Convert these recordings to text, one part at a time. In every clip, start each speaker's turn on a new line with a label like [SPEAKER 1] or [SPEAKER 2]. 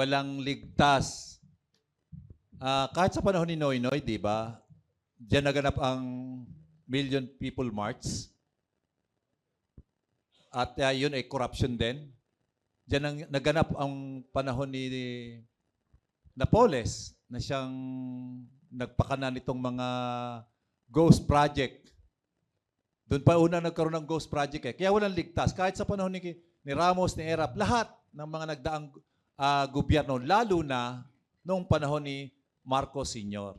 [SPEAKER 1] walang ligtas. Ah, kahit sa panahon ni Noynoy, di ba? Diyan naganap ang Million People March. At ah, yun ay corruption din. Diyan ang, naganap ang panahon ni Napoles na siyang nagpakanan itong mga ghost project. Doon pa una nagkaroon ng ghost project eh. Kaya walang ligtas. Kahit sa panahon ni, ni Ramos, ni Erap, lahat ng mga nagdaang ah, gobyerno, lalo na noong panahon ni Marcos Sr.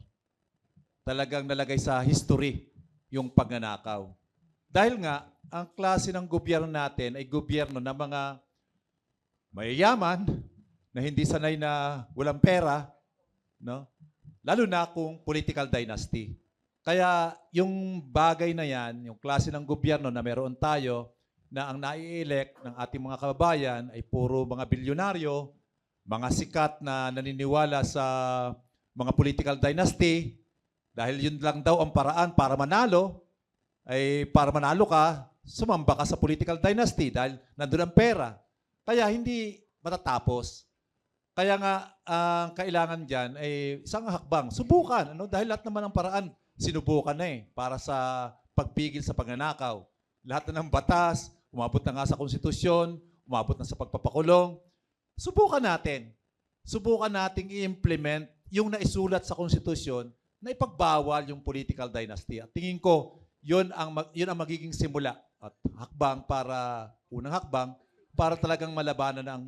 [SPEAKER 1] Talagang nalagay sa history yung pagnanakaw. Dahil nga, ang klase ng gobyerno natin ay gobyerno ng mga mayayaman na hindi sanay na walang pera, no? Lalo na kung political dynasty. Kaya yung bagay na yan, yung klase ng gobyerno na meron tayo, na ang nai-elect ng ating mga kababayan ay puro mga bilyonaryo, mga sikat na naniniwala sa mga political dynasty, dahil yun lang daw ang paraan para manalo, ay para manalo ka, sumamba ka sa political dynasty dahil nandun ang pera. Kaya hindi matatapos. Kaya nga, ang kailangan dyan ay isang hakbang. Subukan. Ano? Dahil lahat naman ng paraan, sinubukan na eh para sa pagpigil sa pagnanakaw. Lahat na ng batas, umabot na nga sa konstitusyon, umabot na sa pagpapakulong. Subukan natin. Subukan nating i-implement yung naisulat sa konstitusyon na ipagbawal yung political dynasty. At tingin ko, yun ang, yun ang magiging simula at hakbang para, unang hakbang, para talagang malabanan ang,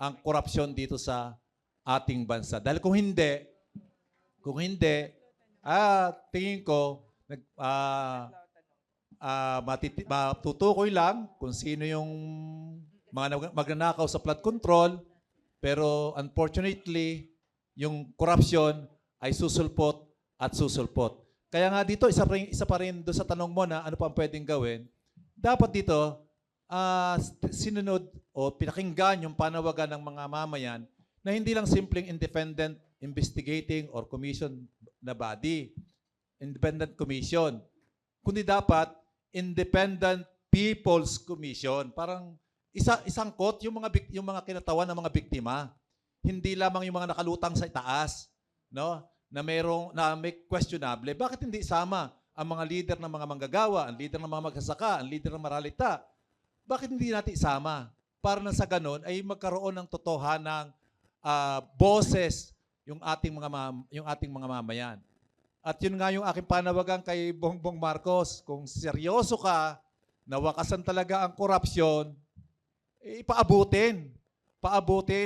[SPEAKER 1] ang korupsyon dito sa ating bansa. Dahil kung hindi, kung hindi, ah, tingin ko, nag, ah, ah, matiti- matutukoy lang kung sino yung mga magnanakaw sa flood control, pero unfortunately, yung corruption ay susulpot at susulpot. Kaya nga dito, isa, rin, isa pa rin doon sa tanong mo na ano pa ang pwedeng gawin, dapat dito, ah, sinunod o pinakinggan yung panawagan ng mga mamayan na hindi lang simpleng independent investigating or commission na body, independent commission, kundi dapat independent people's commission. Parang isa isang kot yung mga yung mga kinatawan ng mga biktima. Hindi lamang yung mga nakalutang sa itaas, no? Na merong na may questionable. Bakit hindi sama ang mga leader ng mga manggagawa, ang leader ng mga magsasaka, ang leader ng maralita? Bakit hindi natin isama? Para na sa ganun ay magkaroon ng totohanang ah, boses yung ating mga yung ating mga mamayan. At yun nga yung aking panawagan kay Bongbong Marcos, kung seryoso ka na wakasan talaga ang korupsyon, eh, paabutin.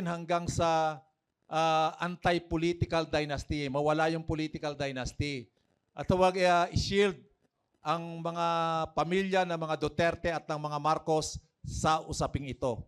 [SPEAKER 1] Hanggang sa ah, anti-political dynasty. Mawala yung political dynasty. At huwag ah, i-shield ang mga pamilya ng mga Duterte at ng mga Marcos sa usaping ito.